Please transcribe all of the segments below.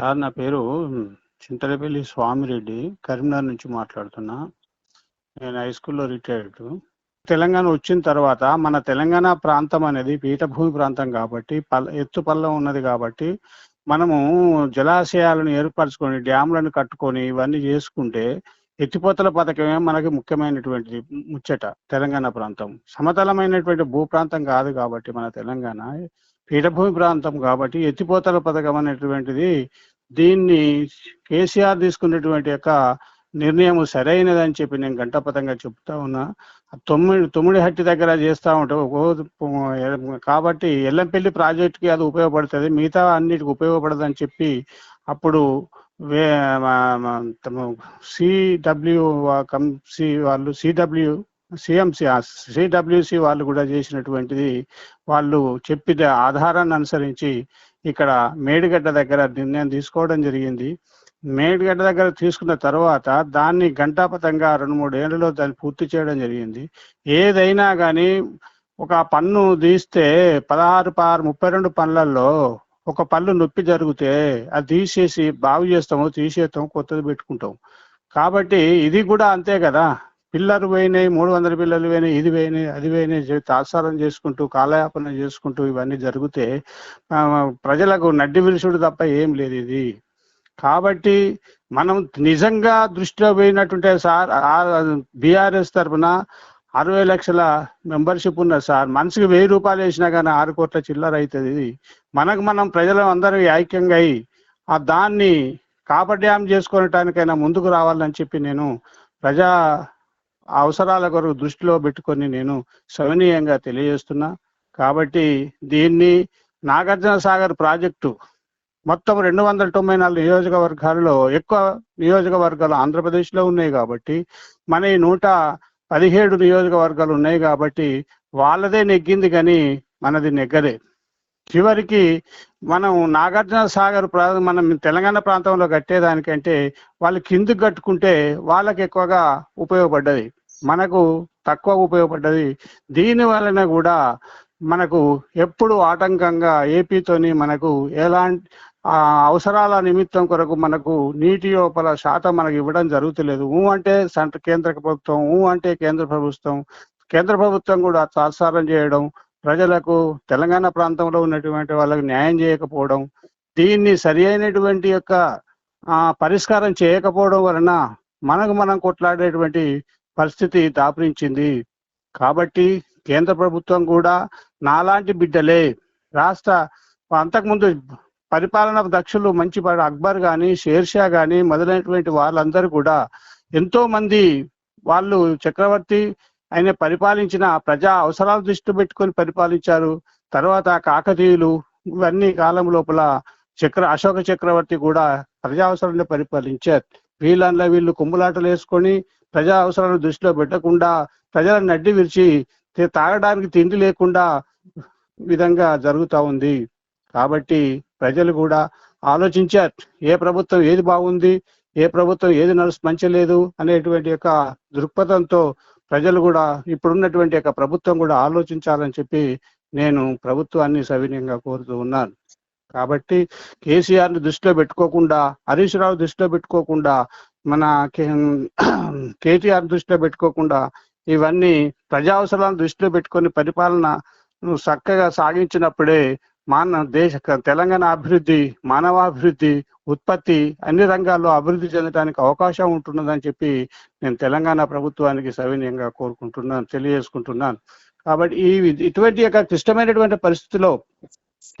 Sir నా పేరు చింతలపల్లి స్వామిరెడ్డి కరీంనగర్ నుంచి మాట్లాడుతున్నా. నేను హై స్కూల్లో రిటైర్డ్. తెలంగాణ వచ్చిన తర్వాత మన తెలంగాణ ప్రాంతం అనేది పీఠభూమి ప్రాంతం కాబట్టి పల్ల ఎత్తు పల్లం ఉన్నది కాబట్టి మనము జలాశయాలను ఏర్పరచుకొని డ్యామ్లను కట్టుకొని ఇవన్నీ చేసుకుంటే ఎత్తిపోతల పథకమే మనకి ముఖ్యమైనటువంటి ముచ్చట తెలంగాణ ప్రాంతం. సమతలమైనటువంటి భూ ప్రాంతం కాదు కాబట్టి మన తెలంగాణ. పీఠభూమి ప్రాంతం కాబట్టి ఎత్తిపోతల పథకం అనేటువంటిది దీన్ని కేసీఆర్ తీసుకున్నటువంటి యొక్క నిర్ణయం సరైనదని చెప్పి నేను గంటపథంగా చెప్తా ఉన్నా. తొమ్మిది తొమ్మిడి హట్టి దగ్గర చేస్తూ ఉంటాం కాబట్టి ఎల్లంపల్లి ప్రాజెక్టుకి అది ఉపయోగపడుతుంది మిగతా అన్నిటికి ఉపయోగపడదు అని చెప్పి అప్పుడు వే సిడబ్ల్యూ సి వాళ్ళు సిడబ్ల్యూ సిఎంసి సిడబ్ల్యూసి వాళ్ళు కూడా చేసినటువంటిది వాళ్ళు చెప్పిన ఆధారాన్ని అనుసరించి ఇక్కడ మేడిగడ్డ దగ్గర నిర్ణయం తీసుకోవడం జరిగింది. మేడిగడ్డ దగ్గర తీసుకున్న తర్వాత దాన్ని గంటాపతంగా రెండు మూడు ఏళ్ళలో దాన్ని పూర్తి చేయడం జరిగింది. ఏదైనా కానీ ఒక పన్ను తీస్తే పదహారు పారు ముప్పై రెండు పనులలో ఒక పళ్ళు నొప్పి జరిగితే అది తీసేసి బాగు చేస్తాము తీసేస్తాము కొత్తది పెట్టుకుంటాం కాబట్టి ఇది కూడా అంతే కదా. పిల్లలు పోయినాయి మూడు వందల పిల్లలు పోయినాయి ఇది పోయినాయి అది పోయినాయి చెప్పి తాత్సారం చేసుకుంటూ కాలయాపన చేసుకుంటూ ఇవన్నీ జరిగితే ప్రజలకు నడ్డి విరుసుడు తప్ప ఏం లేదు ఇది. కాబట్టి మనం నిజంగా దృష్టిలో పోయినట్టుంటే సార్ బీఆర్ఎస్ తరఫున అరవై లక్షల మెంబర్షిప్ ఉన్నది సార్ మనిషికి వెయ్యి రూపాయలు వేసినా కానీ ఆరు కోట్ల చిల్లర అవుతుంది ఇది. మనకు మనం ప్రజలు అందరూ ఐక్యంగా అయి ఆ దాన్ని కాపడ్యాం చేసుకోవటానికైనా ముందుకు రావాలని చెప్పి నేను ప్రజా అవసరాల కొరకు దృష్టిలో పెట్టుకొని నేను సవినీయంగా తెలియజేస్తున్నా. కాబట్టి దీన్ని నాగార్జున సాగర్ ప్రాజెక్టు మొత్తం రెండు వందల తొంభై నాలుగు నియోజకవర్గాల్లో ఎక్కువ నియోజకవర్గాలు ఆంధ్రప్రదేశ్లో ఉన్నాయి కాబట్టి మన ఈ నూట పదిహేడు నియోజకవర్గాలు ఉన్నాయి కాబట్టి వాళ్ళదే నెగ్గింది కానీ మనది నెగ్గదే. చివరికి మనం నాగార్జున సాగర్ మనం తెలంగాణ ప్రాంతంలో కట్టేదానికంటే వాళ్ళు కిందకు కట్టుకుంటే వాళ్ళకి ఎక్కువగా ఉపయోగపడ్డది. మనకు తక్కువ ఉపయోగపడ్డది. దీని వలన కూడా మనకు ఎప్పుడు ఆటంకంగా ఏపీతోని మనకు ఎలాంటి ఆ అవసరాల నిమిత్తం కొరకు మనకు నీటి లోపల శాతం మనకు ఇవ్వడం జరుగుతలేదు. ఊ అంటే సెంట్ర కేంద్ర ప్రభుత్వం ఊ అంటే కేంద్ర ప్రభుత్వం. కేంద్ర ప్రభుత్వం కూడా తాత్సారం చేయడం ప్రజలకు తెలంగాణ ప్రాంతంలో ఉన్నటువంటి వాళ్ళకి న్యాయం చేయకపోవడం దీన్ని సరి అయినటువంటి యొక్క ఆ, పరిష్కారం చేయకపోవడం వలన మనకు మనం కొట్లాడేటువంటి పరిస్థితి దాపురించింది. కాబట్టి కేంద్ర ప్రభుత్వం కూడా నాలాంటి బిడ్డలే. రాష్ట్ర అంతకుముందు పరిపాలన దక్షులు మంచి అక్బర్ కానీ షేర్షా కానీ మొదలైనటువంటి వాళ్ళందరూ కూడా ఎంతో మంది వాళ్ళు చక్రవర్తి ఆయన పరిపాలించిన ప్రజా అవసరాలు దృష్టి పెట్టుకొని పరిపాలించారు. తర్వాత కాకతీయులు ఇవన్నీ కాలం లోపల చక్ర అశోక చక్రవర్తి కూడా ప్రజా అవసరాలను పరిపాలించారు. వీళ్ళల్లో వీళ్ళు కుమ్ములాటలు వేసుకొని ప్రజా అవసరాలను దృష్టిలో పెట్టకుండా ప్రజలను నడ్డి విరిచి తాగడానికి తిండి లేకుండా విధంగా జరుగుతా ఉంది. కాబట్టి ప్రజలు కూడా ఆలోచించారు ఏ ప్రభుత్వం ఏది బాగుంది ఏ ప్రభుత్వం ఏది నడుచు మంచలేదు అనేటువంటి యొక్క దృక్పథంతో ప్రజలు కూడా ఇప్పుడున్నటువంటి యొక్క ప్రభుత్వం కూడా ఆలోచించాలని చెప్పి నేను ప్రభుత్వాన్ని సవినీయంగా కోరుతూ ఉన్నాను. కాబట్టి కేసీఆర్ని దృష్టిలో పెట్టుకోకుండా హరీష్ రావు దృష్టిలో పెట్టుకోకుండా మన కేటీఆర్ దృష్టిలో పెట్టుకోకుండా ఇవన్నీ ప్రజా అవసరాలను దృష్టిలో పెట్టుకొని పరిపాలన చక్కగా సాగించినప్పుడే మాన దేశ తెలంగాణ అభివృద్ధి మానవాభివృద్ధి ఉత్పత్తి అన్ని రంగాల్లో అభివృద్ధి చెందడానికి అవకాశం ఉంటున్నదని చెప్పి నేను తెలంగాణ ప్రభుత్వానికి సవినీయంగా కోరుకుంటున్నాను తెలియజేసుకుంటున్నాను. కాబట్టి ఈ ఇటువంటి యొక్క క్లిష్టమైనటువంటి పరిస్థితిలో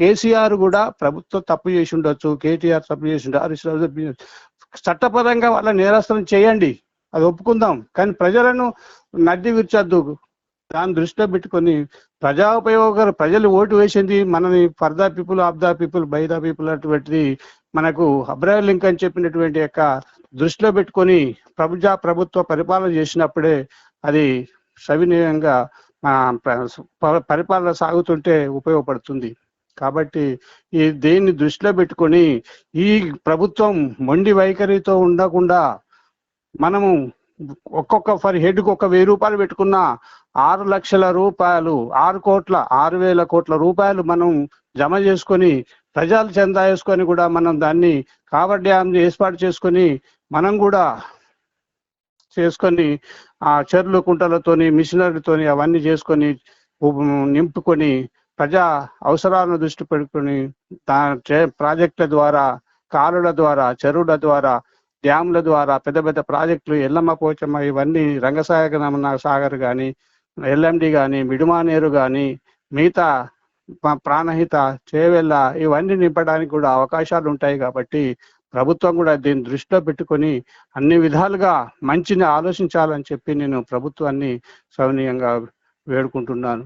కేసీఆర్ కూడా ప్రభుత్వం తప్పు చేసి ఉండొచ్చు కేటీఆర్ తప్పు చేసి ఉండొచ్చు చట్టపరంగా వాళ్ళ నేరస్తులను చేయండి అది ఒప్పుకుందాం. కానీ ప్రజలను నడ్డి విర్చొద్దు దాన్ని దృష్టిలో పెట్టుకొని ప్రజా ఉపయోగ ప్రజలు ఓటు వేసింది మనని for the people of the people by the people అటువంటిది మనకు అబ్రాహం లింకన్ చెప్పినటువంటి యొక్క దృష్టిలో పెట్టుకొని ప్రజా ప్రభుత్వ పరిపాలన చేసినప్పుడే అది సవినీయంగా పరిపాలన సాగుతుంటే ఉపయోగపడుతుంది. కాబట్టి ఈ దేన్ని దృష్టిలో పెట్టుకొని ఈ ప్రభుత్వం మొండి వైఖరితో ఉండకుండా మనము ఒక్కొక్క ఫర్ హెడ్కి ఒక వెయ్యి రూపాయలు పెట్టుకున్న ఆరు లక్షల రూపాయలు ఆరు కోట్ల ఆరు వేల కోట్ల రూపాయలు మనం జమ చేసుకొని ప్రజలు చందా వేసుకొని కూడా మనం దాన్ని కావర్ డ్యామ్ ఏర్పాటు చేసుకొని మనం కూడా చేసుకొని ఆ చెర్లు కుంటలతోని మిషనరీతోని అవన్నీ చేసుకొని నింపుకొని ప్రజా అవసరాలను దృష్టి పెట్టుకొని దా ప్రాజెక్టుల ద్వారా కాలుల ద్వారా చెరువుల ద్వారా డ్యామ్ల ద్వారా పెద్ద పెద్ద ప్రాజెక్టులు ఎల్లమ్మ పోచమ్మ ఇవన్నీ రంగసాగర సాగర్ కానీ ఎల్ఎండి కానీ మిడుమానేరు కానీ మిగతా ప్రాణహిత చేవెళ్ళ ఇవన్నీ నింపడానికి కూడా అవకాశాలు ఉంటాయి కాబట్టి ప్రభుత్వం కూడా దీన్ని దృష్టిలో పెట్టుకొని అన్ని విధాలుగా మంచిని ఆలోచించాలని చెప్పి నేను ప్రభుత్వాన్ని సౌనీయంగా వేడుకుంటున్నాను.